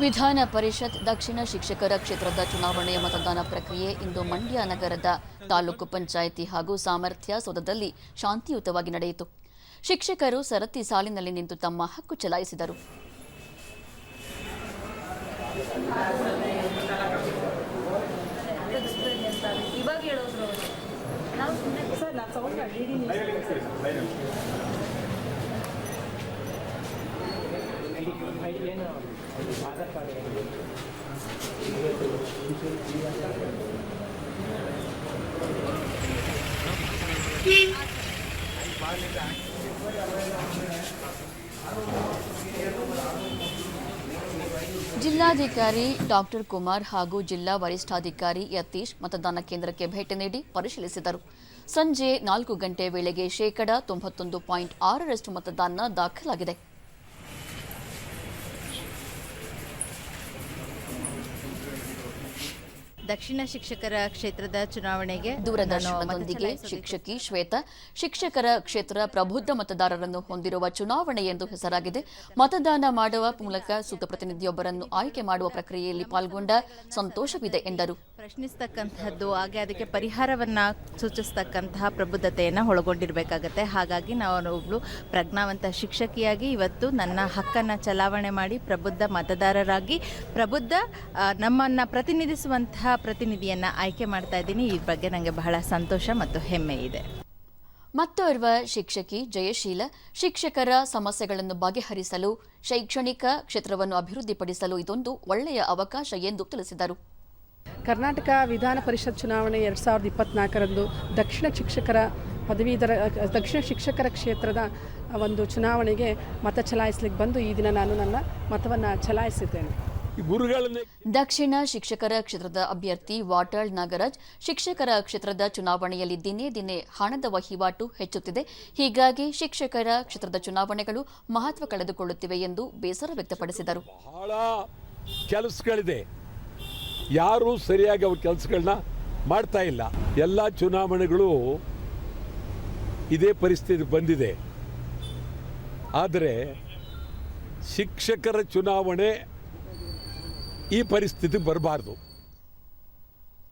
ವಿಧಾನ ಪರಿಷತ್ ದಕ್ಷಿಣ ಶಿಕ್ಷಕರ ಕ್ಷೇತ್ರದ ಚುನಾವಣೆಯ ಮತದಾನ ಪ್ರಕ್ರಿಯೆ ಇಂದು ಮಂಡ್ಯ ನಗರದ ತಾಲೂಕು ಪಂಚಾಯಿತಿ ಹಾಗೂ ಸಾಮರ್ಥ್ಯ ಸೌಧದಲ್ಲಿ ಶಾಂತಿಯುತವಾಗಿ ನಡೆಯಿತು. ಶಿಕ್ಷಕರು ಸರತಿ ಸಾಲಿನಲ್ಲಿ ನಿಂತು ತಮ್ಮ ಹಕ್ಕು ಚಲಾಯಿಸಿದರು. ಇವಾಗ ಜಿಲ್ಲಾಧಿಕಾರಿ ಡಾಕ್ಟರ್ ಕುಮಾರ್ ಹಾಗೂ ಜಿಲ್ಲಾ ವರಿಷ್ಠಾಧಿಕಾರಿ ಯತೀಶ್ ಮತದಾನ ಕೇಂದ್ರಕ್ಕೆ ಭೇಟಿ ನೀಡಿ ಪರಿಶೀಲಿಸಿದರು. ಸಂಜೆ ನಾಲ್ಕು ಗಂಟೆ ವೇಳೆಗೆ ಶೇಕಡಾ ತೊಂಬತ್ತೊಂದು ಪಾಯಿಂಟ್ ಆರರಷ್ಟು ಮತದಾನ ದಾಖಲಾಗಿದೆ. ದಕ್ಷಿಣ ಶಿಕ್ಷಕರ ಕ್ಷೇತ್ರದ ಚುನಾವಣೆಗೆ ದೂರದರ್ಶನದೊಂದಿಗೆ ಶಿಕ್ಷಕಿ ಶ್ವೇತಾ ಶಿಕ್ಷಕರ ಕ್ಷೇತ್ರ ಪ್ರಬುದ್ಧ ಮತದಾರರನ್ನು ಹೊಂದಿರುವ ಚುನಾವಣೆ ಎಂದು ಹೆಸರಾಗಿದೆ. ಮತದಾನ ಮಾಡುವ ಮೂಲಕ ಸೂಕ್ತ ಪ್ರತಿನಿಧಿಯೊಬ್ಬರನ್ನು ಆಯ್ಕೆ ಮಾಡುವ ಪ್ರಕ್ರಿಯೆಯಲ್ಲಿ ಪಾಲ್ಗೊಂಡ ಸಂತೋಷವಿದೆ ಎಂದರು. ಪ್ರಶ್ನಿಸ್ತಕ್ಕಂಥದ್ದು, ಹಾಗೆ ಅದಕ್ಕೆ ಪರಿಹಾರವನ್ನ ಸೂಚಿಸ್ತಕ್ಕಂತಹ ಪ್ರಬುದ್ಧತೆಯನ್ನು ಒಳಗೊಂಡಿರಬೇಕಾಗತ್ತೆ. ಹಾಗಾಗಿ ನಾನು ಒಬ್ಳು ಪ್ರಜ್ಞಾವಂತ ಶಿಕ್ಷಕಿಯಾಗಿ ಇವತ್ತು ನನ್ನ ಹಕ್ಕನ್ನು ಚಲಾವಣೆ ಮಾಡಿ ಪ್ರಬುದ್ಧ ಮತದಾರರಾಗಿ, ಪ್ರಬುದ್ಧ ನಮ್ಮನ್ನು ನಮ್ಮನ್ನ ಪ್ರತಿನಿಧಿಸುವಂತಹ ಪ್ರತಿನಿಧಿಯನ್ನ ಆಯ್ಕೆ ಮಾಡ್ತಾ ಇದ್ದೀನಿ. ಈ ಬಗ್ಗೆ ನನಗೆ ಬಹಳ ಸಂತೋಷ ಮತ್ತು ಹೆಮ್ಮೆ ಇದೆ. ಮತ್ತೋರ್ವ ಶಿಕ್ಷಕಿ ಜಯಶೀಲ, ಶಿಕ್ಷಕರ ಸಮಸ್ಯೆಗಳನ್ನು ಬಗೆಹರಿಸಲು ಶೈಕ್ಷಣಿಕ ಕ್ಷೇತ್ರವನ್ನು ಅಭಿವೃದ್ಧಿಪಡಿಸಲು ಇದೊಂದು ಒಳ್ಳೆಯ ಅವಕಾಶ ಎಂದು ತಿಳಿಸಿದರು. ಕರ್ನಾಟಕ ವಿಧಾನ ಪರಿಷತ್ ಚುನಾವಣೆ ಎರಡು ಸಾವಿರದ ಇಪ್ಪತ್ನಾಲ್ಕರಂದು ದಕ್ಷಿಣ ಶಿಕ್ಷಕರ ಪದವೀಧರ ದಕ್ಷಿಣ ಶಿಕ್ಷಕರ ಕ್ಷೇತ್ರದ ಒಂದು ಚುನಾವಣೆಗೆ ಮತ ಚಲಾಯಿಸಲಿಕ್ಕೆ ಬಂದು ಈ ದಿನ ನಾನು ನನ್ನ ಮತವನ್ನು ಚಲಾಯಿಸಿದ್ದೇನೆ. ದಕ್ಷಿಣ ಶಿಕ್ಷಕರ ಕ್ಷೇತ್ರದ ಅಭ್ಯರ್ಥಿ ವಾಟಾಳ್ ನಾಗರಾಜ್ ಶಿಕ್ಷಕರ ಕ್ಷೇತ್ರದ ಚುನಾವಣೆಯಲ್ಲಿ ದಿನೇ ದಿನೇ ಹಣದ ವಹಿವಾಟು ಹೆಚ್ಚುತ್ತಿದೆ. ಹೀಗಾಗಿ ಶಿಕ್ಷಕರ ಕ್ಷೇತ್ರದ ಚುನಾವಣೆಗಳು ಮಹತ್ವ ಕಳೆದುಕೊಳ್ಳುತ್ತಿವೆ ಎಂದು ಬೇಸರ ವ್ಯಕ್ತಪಡಿಸಿದರು. ಬಹಳ ಕೆಲಸಗಳಿದೆ. ಯಾರೂ ಸರಿಯಾಗಿ ಅವ್ರ ಕೆಲಸಗಳನ್ನ ಮಾಡ್ತಾ ಇಲ್ಲ. ಎಲ್ಲ ಚುನಾವಣೆಗಳು ಇದೇ ಪರಿಸ್ಥಿತಿ ಬಂದಿದೆ. ಆದರೆ ಶಿಕ್ಷಕರ ಚುನಾವಣೆ ಈ ಪರಿಸ್ಥಿತಿ ಬರಬಾರ್ದು.